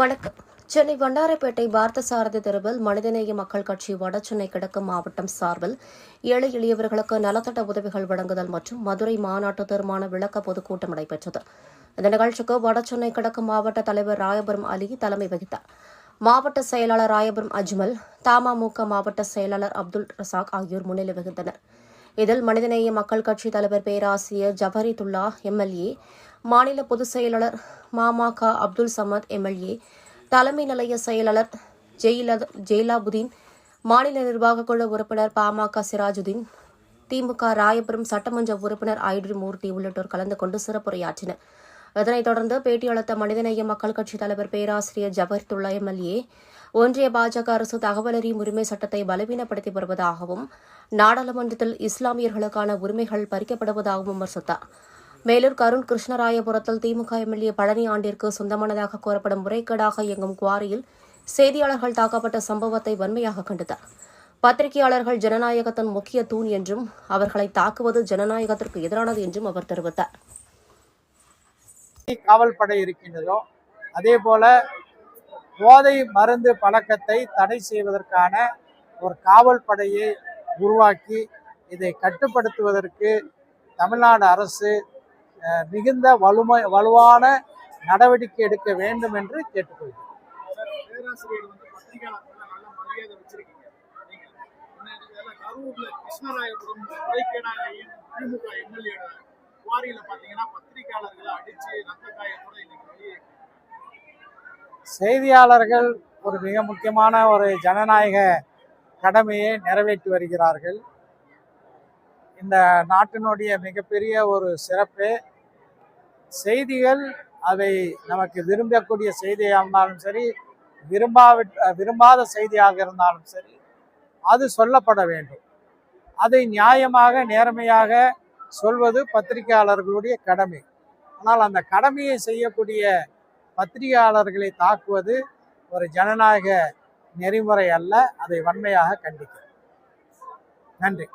வணக்கம். சென்னை வண்டாரப்பேட்டை பார்த்தசாரதி தெருவில் மனிதநேய மக்கள் கட்சி வடசென்னை கிழக்கு மாவட்டம் சார்பில் ஏழை எளியவர்களுக்கு நலத்திட்ட உதவிகள் வழங்குதல் மற்றும் மதுரை மாநாட்டு தீர்மான விளக்க பொதுக்கூட்டம் நடைபெற்றது. இந்த நிகழ்ச்சிக்கு வடசென்னை கிழக்கு மாவட்ட தலைவர் ராயபுரம் அலி தலைமை வகித்தார். மாவட்ட செயலாளர் ராயபுரம் அஜ்மல் தமாமுக மாவட்ட செயலாளர் அப்துல் ரசாக் ஆகியோர் முன்னிலை வகித்தனர். இதில் மனிதநேய மக்கள் கட்சி தலைவர் பேராசிரியர் ஜபரிதுல்லா எம்எல்ஏ மாநில பொதுச் செயலாளர் மாமாக அப்துல் சமத் எம்எல்ஏ. தலைமை நிலைய செயலாளர் ஜெயிலத் ஜெயிலாபுதீன். மாநில நிர்வாக குழு உறுப்பினர் பாமக சிராஜுதீன். திமுக ராயபுரம் சட்டமன்ற உறுப்பினர் ஐட்ரி மூர்த்தி உள்ளிட்டோர் கலந்து கொண்டு சிறப்புரையாற்றினர். இதனைத் தொடர்ந்து பேட்டியளித்த மனிதநேய மக்கள் கட்சித் தலைவர் பேராசிரியர் ஜபர்துல்லா எம்எல்ஏ. ஒன்றிய பாஜக அரசு தகவல் அறியும் உரிமை சட்டத்தை பலவீனப்படுத்தி வருவதாகவும் நாடாளுமன்றத்தில் இஸ்லாமியர்களுக்கான உரிமைகள் பறிக்கப்படுவதாகவும் விமர்சித்தாா் மேலும் கருண் கிருஷ்ணராயபுரத்தில் திமுக எம்எல்ஏ பழனி ஆண்டிற்கு சொந்தமானதாக கூறப்படும் முறைகேடாக இயங்கும் குவாரியில் செய்தியாளர்கள் தாக்கப்பட்ட சம்பவத்தை வன்மையாக கண்டித்தார் பத்திரிகையாளர்கள் ஜனநாயகத்தின் முக்கிய தூண் என்றும் அவர்களை தாக்குவது ஜனநாயகத்திற்கு எதிரானது என்றும் அவர் தெரிவித்தார். காவல்படை இருக்கின்றதோ அதே போல போதை மருந்து பழக்கத்தை தடை செய்வதற்கான ஒரு காவல் படையை உருவாக்கி இதை கட்டுப்படுத்துவதற்கு தமிழ்நாடு அரசு மிகுந்த வலுமை வலுவான நடவடிக்கை எடுக்க வேண்டும் என்று கேட்டுக்கொள்கிறேன். செய்தியாளர்கள் ஒரு மிக முக்கியமான ஒரு ஜனநாயக கடமையை நிறைவேற்றி வருகிறார்கள். இந்த நாட்டினுடைய மிகப்பெரிய ஒரு சிறப்பு செய்திகள் அவை நமக்கு விரும்பக்கூடிய செய்தியாக இருந்தாலும் சரி விரும்பாவி விரும்பாத செய்தியாக இருந்தாலும் சரி அது சொல்லப்பட வேண்டும். அதை நியாயமாக நேர்மையாக சொல்வது பத்திரிகையாளர்களுடைய கடமை. ஆனால் அந்த கடமையை செய்யக்கூடிய பத்திரிகையாளர்களை தாக்குவது ஒரு ஜனநாயக நெறிமுறை அல்ல அதை வன்மையாக கண்டிக்கிறேன் நன்றி.